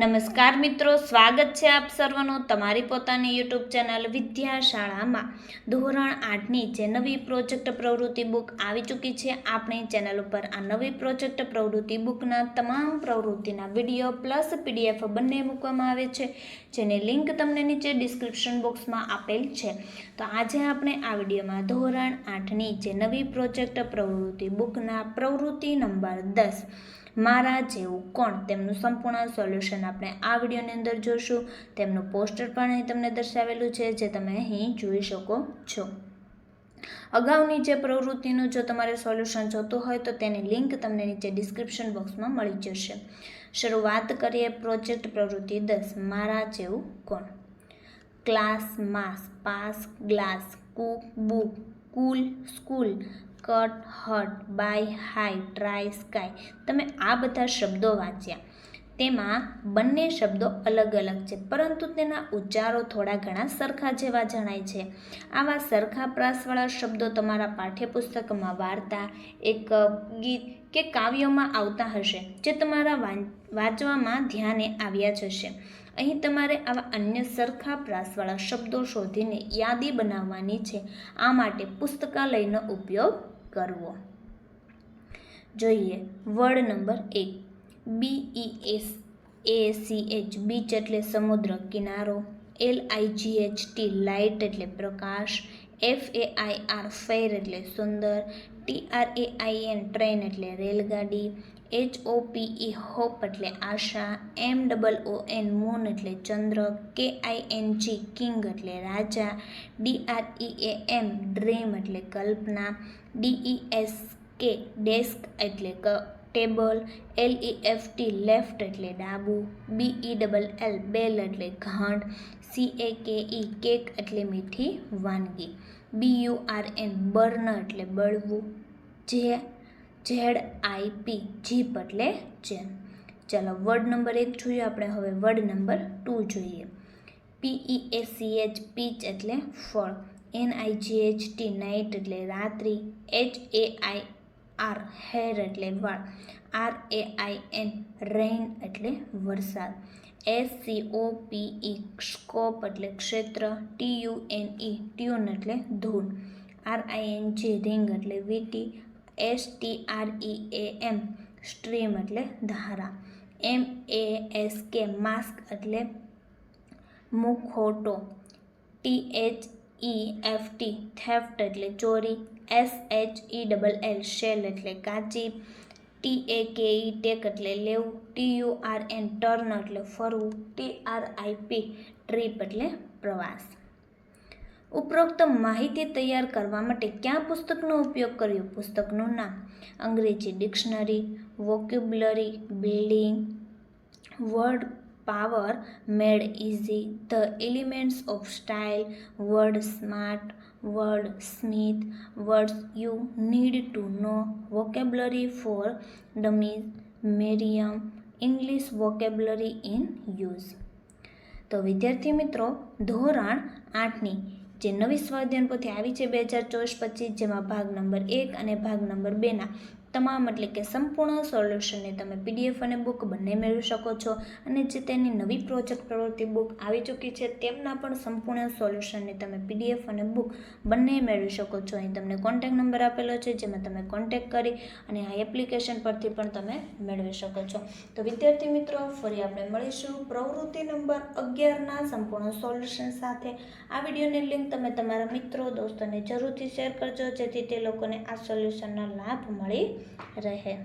નમસ્કાર મિત્રો, સ્વાગત છે આપ સર્વનું તમારી પોતાની યુટ્યુબ ચેનલ વિદ્યાશાળામાં. ધોરણ આઠની જે નવી પ્રોજેક્ટ પ્રવૃત્તિ બુક આવી ચૂકી છે, આપણી ચેનલ ઉપર આ નવી પ્રોજેક્ટ પ્રવૃત્તિ બુકના તમામ પ્રવૃત્તિના વીડિયો પ્લસ પીડીએફ બંને મૂકવામાં આવે છે, જેની લિંક તમને નીચે ડિસ્ક્રિપ્શન બોક્સમાં આપેલ છે. તો આજે આપણે આ વિડીયોમાં ધોરણ આઠની જે નવી પ્રોજેક્ટ પ્રવૃત્તિ બુકના પ્રવૃત્તિ નંબર દસ મારા જેવું કોણ? તેમનું સંપૂર્ણ સોલ્યુશન આપણે આ વિડીયોની અંદર જોશું. તેમનું પોસ્ટર પણ અહીં તમને દર્શાવેલું છે, જે તમે અહીં જોઈ શકો છો. અગાઉની જે પ્રવૃત્તિનું જો તમારે સોલ્યુશન જોતું હોય, તો તેની લિંક તમને નીચે ડિસ્ક્રિપ્શન બોક્સમાં મળી જશે. શરૂઆત કરીએ પ્રોજેક્ટ પ્રવૃત્તિ દસ, મારા જેવું કોણ? Class, mass, pass, glass, cook, book, cool, school cut hut by high try sky તમે આ બધા શબ્દો વાંચ્યા. તેમાં બંને શબ્દો અલગ અલગ છે, પરંતુ તેના ઉચ્ચારો થોડા ઘણા સરખા જેવા જણાય છે. આવા સરખા પ્રાસવાળા શબ્દો તમારા પાઠ્યપુસ્તકમાં વાર્તા, એક ગીત કે કાવ્યોમાં આવતા હશે, જે તમારા વાંચવામાં ધ્યાને આવ્યા જ હશે. અહીં તમારે આવા અન્ય સરખા પ્રાસવાળા શબ્દો શોધીને યાદી બનાવવાની છે. આ માટે પુસ્તકાલયનો ઉપયોગ કરવો. જોઈએ વર્ડ નંબર એક. B E A C H beach beach એટલે સમુદ્ર, કિનારો. L I G H T light એટલે પ્રકાશ. F A I R fair એટલે સુંદર. T R A I N train એટલે રેલગાડી. H O P E hope એટલે આશા M double O N moon એટલે ચંદ્ર K I N G king એટલે રાજા D R E A M dream એટલે કલ્પના D E S K desk એટલે ક, table L E F T left એટલે ડાબુ બી ઈ double L bell એટલે ઘાંટ સી એ કે ઈ કેક એટલે મીઠી વાનગી B U R N burn એટલે બળવું, જે ઝેડ આઈ પી જીપ એટલે ચેન ચાલો વર્ડ નંબર એક જોઈએ. આપણે હવે વર્ડ નંબર ટુ જોઈએ. P E A C H peach એટલે ફળ. N I G H T night એટલે રાત્રિ. H A I R hair એટલે વાળ. R A I N rain એટલે વરસાદ. S C O P E scope એટલે ક્ષેત્ર. T U N E tune એટલે ધૂન. R I N G ring એટલે વીટી. S T R E A M stream એટલે ધારા. M A S K mask એટલે મુખોટો. T H E F T theft એટલે ચોરી. S H E double L shell એટલે કાચી. T A K E take એટલે લેવું. T U R N turn એટલે ફરવું. T R I P trip એટલે પ્રવાસ. ઉપરોક્ત માહિતી તૈયાર કરવા માટે કયા પુસ્તકનો ઉપયોગ કર્યો? પુસ્તકનું નામ? અંગ્રેજી dictionary, vocabulary, building, word power, made easy the elements of style, word smart, word smith, words you need to know, vocabulary for dummies Merriam, English vocabulary in use. તો વિદ્યાર્થી મિત્રો, ધોરણ આઠની જે નવી સ્વાધ્યાયન પોથી આવી છે બે હજાર ચોવીસ પચીસ, જેમાં ભાગ નંબર એક અને ભાગ નંબર બેના. તમામ એટલે કે સંપૂર્ણ સોલ્યુશનને તમે પીડીએફ અને બુક બંને મેળવી શકો છો. અને જે તેની નવી પ્રોજેક્ટ પ્રવૃત્તિ બુક આવી ચૂકી છે, તેમના પણ સંપૂર્ણ સોલ્યુશનને તમે પીડીએફ અને બુક બંને મેળવી શકો છો. અહીં તમને કોન્ટેક નંબર આપેલો છે, જેમાં તમે કોન્ટેક્ટ કરી અને આ એપ્લિકેશન પરથી પણ તમે મેળવી શકો છો. તો વિદ્યાર્થી મિત્રો, ફરી આપણે મળીશું પ્રવૃત્તિ નંબર અગિયારના સંપૂર્ણ સોલ્યુશન સાથે. આ વિડીયોની લિંક તમે તમારા મિત્રો, દોસ્તોને જરૂરથી શેર કરજો, જેથી તે લોકોને આ સોલ્યુશનનો લાભ મળી રહે.